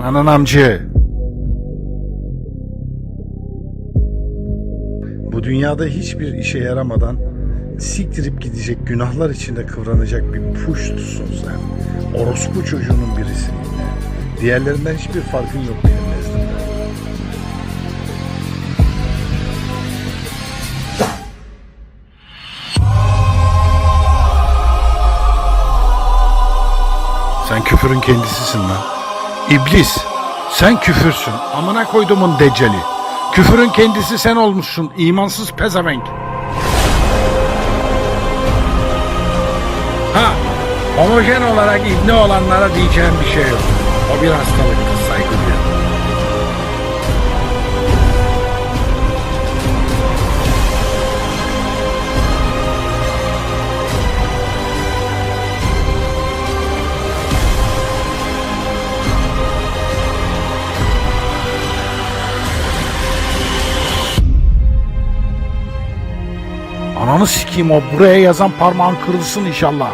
Ananın amcı. Bu dünyada hiçbir işe yaramadan siktirip gidecek günahlar içinde kıvranacak bir puştusun sen. Orospu çocuğunun birisin. Diğerlerinden hiçbir farkın yok benim nezdimde. Sen küfürün kendisisin lan. İblis, sen küfürsün. Amına koydumun deccali. Küfürün kendisi sen olmuşsun. imansız pezevenk. Ha, homojen olarak ibne olanlara diyeceğim bir şey yok. O bir hastalıktır, saygı Ananı sikeyim o buraya yazan parmağın kırılsın inşallah.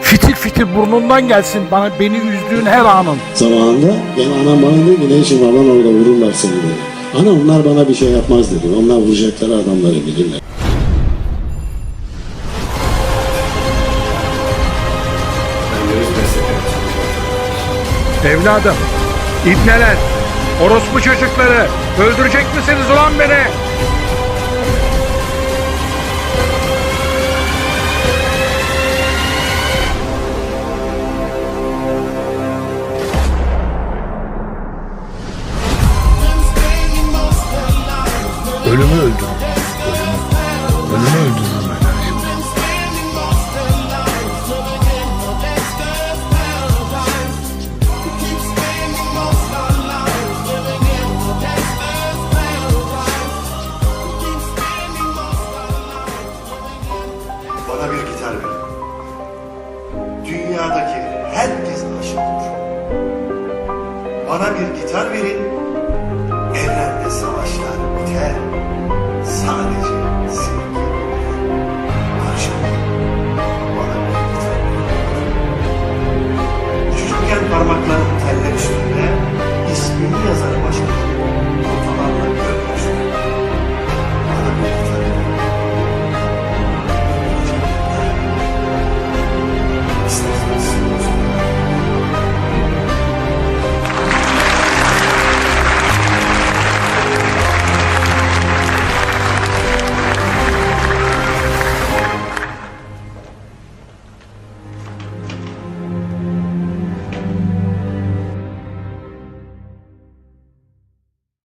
Fitil fitil burnundan gelsin bana beni üzdüğün her anın. Zamanında ben anam bana dedi ki ne işin var lan orada vururlar seni dedi. Ana onlar bana bir şey yapmaz dedi. Onlar vuracakları adamları bilirler. Evladım, ibneler, orospu çocukları öldürecek misiniz ulan beni? Ölümü öldürün. Ölümü. Ölümü kardeşim. Bana bir gitar verin. Dünyadaki herkes aşık. Bana bir gitar verin. Evrende savaş